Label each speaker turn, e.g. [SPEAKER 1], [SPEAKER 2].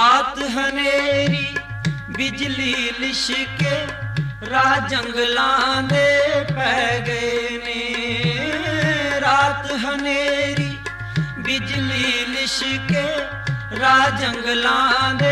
[SPEAKER 1] ਰਾਤ ਹਨੇਰੀ, ਬਿਜਲੀ ਲਿਸ਼ਕੇ, ਰਾਹ ਜੰਗਲਾਂ ਦੇ ਪੈ ਗਏ ਨੇ। ਰਾਤ ਹਨੇਰੀ, ਬਿਜਲੀ ਲਿਸ਼ਕੇ, ਰਾਹ ਜੰਗਲਾਂ ਦੇ